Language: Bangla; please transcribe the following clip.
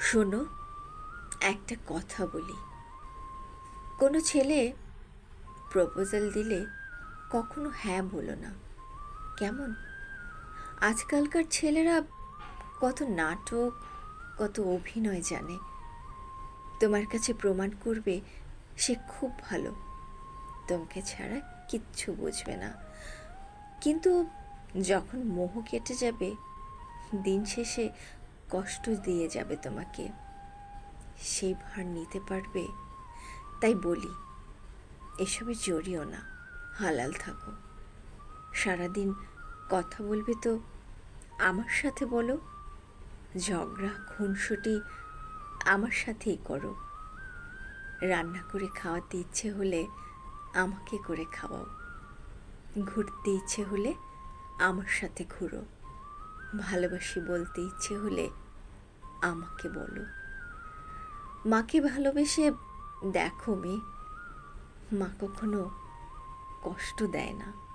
শোনো, একটা কথা বলি। কোনো ছেলে প্রপোজাল দিলে কখনো হ্যাঁ বলো না। কেমন? আজকালকার ছেলেরা কত নাটক, কত অভিনয় জানে। তোমার কাছে প্রমাণ করবে, সে খুব ভালো। তোমাকে ছাড়া কিচ্ছু বুঝবে না। কিন্তু যখন মোহ কেটে যাবে, দিন শেষে কষ্ট দিয়ে যাবে তোমাকে। সেই ভার নিতে পারবে? তাই বলি, এসবে জড়িও না, হালাল থাকো। সারাদিন কথা বলবে তো, আমার সাথে বলো। ঝগড়া, খুনসুটি আমার সাথেই করো। রান্না করে খাওয়াতে ইচ্ছে হলে আমাকে করে খাওয়াও। ঘুরতে ইচ্ছে হলে আমার সাথে ঘুরো। ভালোবাসি বলতে ইচ্ছে হলে আমাকে বলো। মাকে ভালোবেসে দেখো মেয়ে, মা কখনো কষ্ট দেয় না।